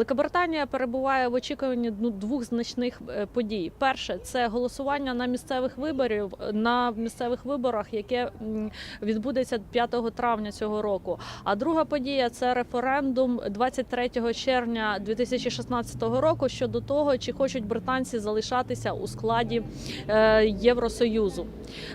Великобританія перебуває в очікуванні ну, двох значних е, подій. Перше це голосування на місцевих виборів на місцевих виборах, яке відбудеться 5 травня цього року. А друга подія це референдум 23 червня 2016 року щодо того, чи хочуть британці залишатися у складі е, Євросоюзу.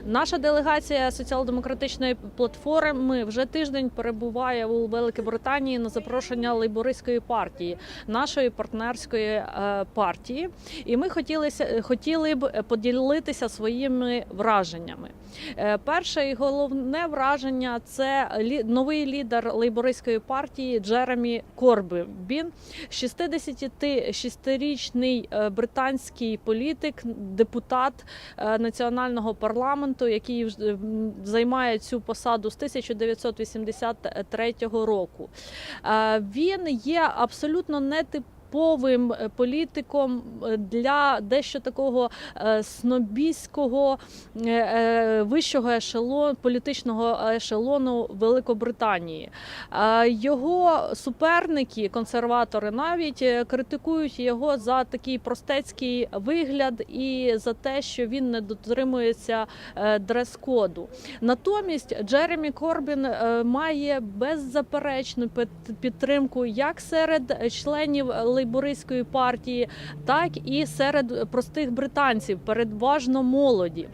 Наша делегація соціал-демократичної платформи вже тиждень перебуває у Великій Британії на запрошення лейбористської партії, нашої партнерської е, партії. І ми хотілися, хотіли б поділитися своїми враженнями. Е, Перше і головне враження це новий лідер лейбористської партії Джеремі Корби. Він 66-річний е, британський політик, депутат е, національного парламенту, який займає цю посаду з 1983 року. Е, Він є абсолютно нетиповим е, політиком е, для дещо такого е, снобійського вищого ешелону, політичного ешелону Великобританії. Його суперники, консерватори, навіть критикують його за такий простецький вигляд і за те, що він не дотримується дрес-коду. Натомість Джеремі Корбін має беззаперечну під- підтримку як серед членів лейбористської партії, так і серед простих британців, передважно молоді.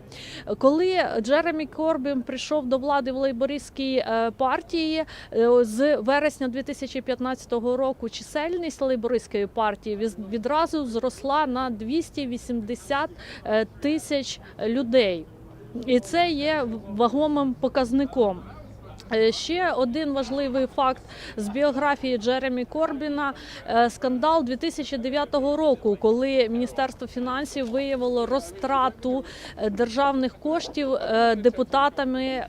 Коли Джеремі Корбін прийшов до влади в лейбористській е, партії е, з вересня 2015 року, чисельність лейбористської партії відразу зросла на 280 е, тисяч людей. І це є вагомим показником. Е, Ще один важливий факт з біографії Джеремі Корбіна е, скандал 2009 року, коли Міністерство фінансів виявило розтрату е, державних коштів депутатами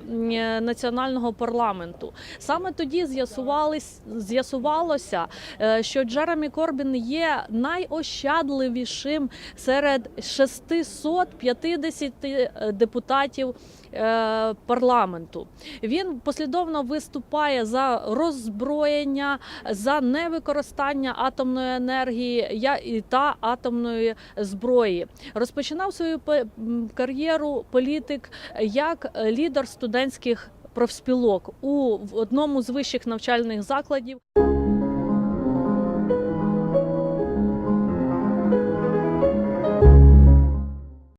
національного парламенту. Саме тоді з'ясувалося, що Джеремі Корбін є найощадливішим серед 650 е, депутатів парламенту. Він послідовно виступає за роззброєння, за невикористання атомної енергії та атомної зброї. Розпочинав свою кар'єру політик як лідер студентських профспілок у одному з вищих навчальних закладів.